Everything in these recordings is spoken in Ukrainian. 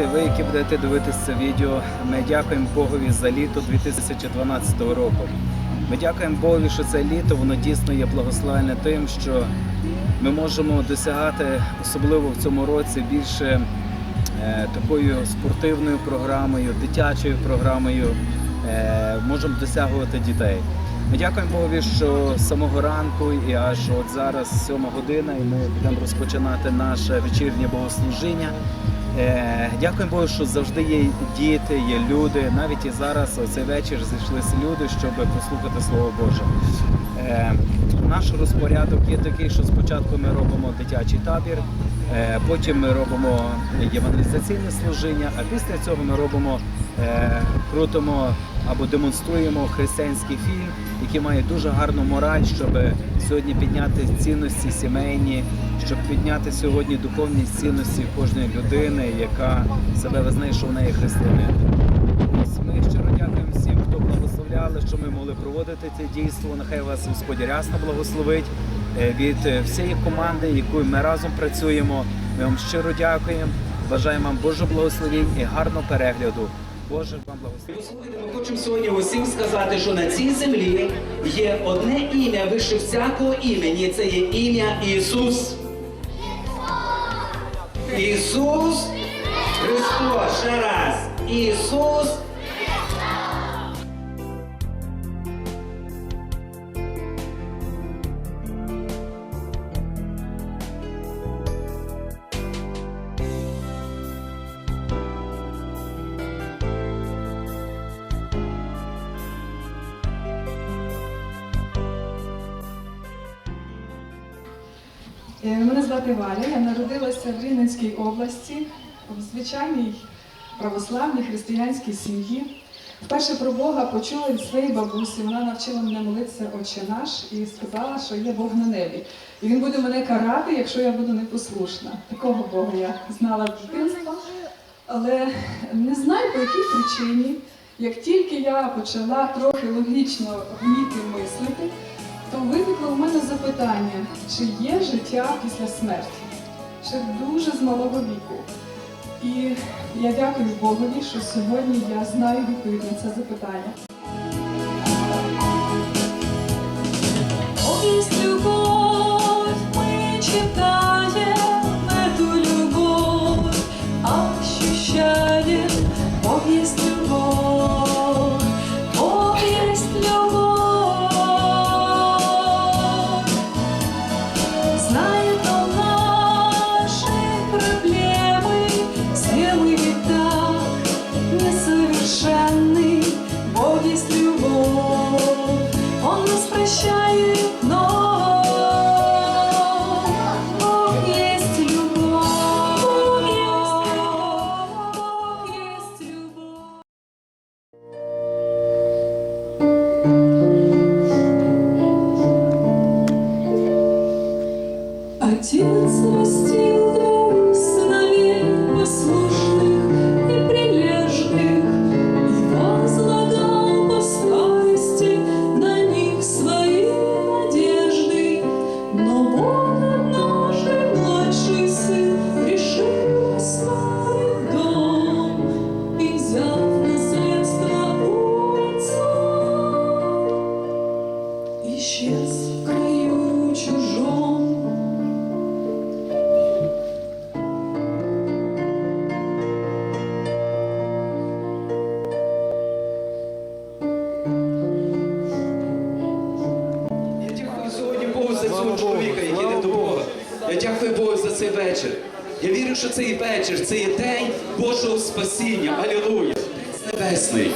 Друзі, ви, які будете дивитися це відео, ми дякуємо Богові за літо 2012 року. Ми дякуємо Богові, що це літо воно дійсно є благословенне тим, що ми можемо досягати, особливо в цьому році, більше е, такою спортивною програмою, дитячою програмою, е, можемо досягувати дітей. Дякуємо Богові, що з самого ранку і аж от зараз сьома година, і ми будемо розпочинати наше вечірнє богослужіння. Е, Дякуємо Богу, що завжди є діти, є люди. Навіть і зараз цей вечір зійшлися люди, щоб послухати Слово Боже. Е, Наш розпорядок є такий, що спочатку ми робимо дитячий табір, потім ми робимо євангелізаційне служіння, а після цього ми робимо, е, крутимо або демонструємо християнський фільм, який має дуже гарну мораль, щоб сьогодні підняти цінності сімейні, щоб підняти сьогодні духовні цінності кожної людини, яка себе визнає, що вона є християнин. Ось ми щиро дякуємо всім, хто благословляли, що ми могли проводити це дійство. Нехай вас Господь рясно благословить Е, від е, всієї команди, якою ми разом працюємо. Ми вам щиро дякуємо. Бажаємо вам Божого благословень і гарного перегляду. Боже вам. Послухайте, ми хочемо сьогодні усім сказати, що на цій землі є одне ім'я вище всякого імені. Це є ім'я Ісус. Ісус Христос. Ще раз. Ісус. Мене звати Валя, я народилася в Рівненській області в звичайній православній християнській сім'ї. Вперше про Бога почула від своєї бабусі. Вона навчила мене молитися Отче наш і сказала, що є Бог на небі. І він буде мене карати, якщо я буду непослушна. Такого Бога я знала з дитинства. Але не знаю по якій причині, як тільки я почала трохи логічно вміти мислити, то виникло у мене запитання, чи є життя після смерті? Ще дуже з малого віку. І я дякую Богові, що сьогодні я знаю відповідь на це запитання. Отец растил дякую Богу за цей вечір. Я вірю, що цей вечір це є день Божого спасіння. Алілуя. Небесний.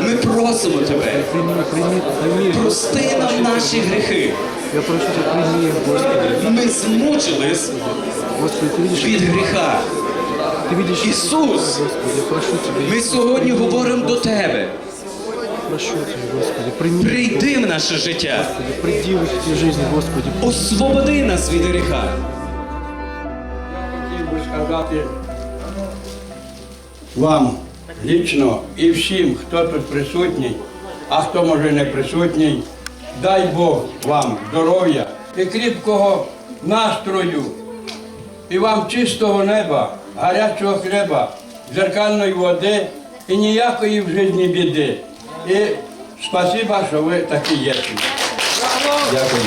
Ми просимо тебе. Прости нам наші гріхи. Ми змучились від гріха. Ісус, ми сьогодні говоримо до тебе. Прошу тебя, Господи, прими, Прийди в наше життя. Господи, приди в эти жизни, Господи. Освободи нас від гріха. хотів би сказати вам лічно і всім, хто тут присутній, а хто може не присутній, дай Бог вам здоров'я і кріпкого настрою, і вам чистого неба, гарячого хліба, зеркальної води і ніякої в житті біди. І спасіба, що ви такі є. Дякую.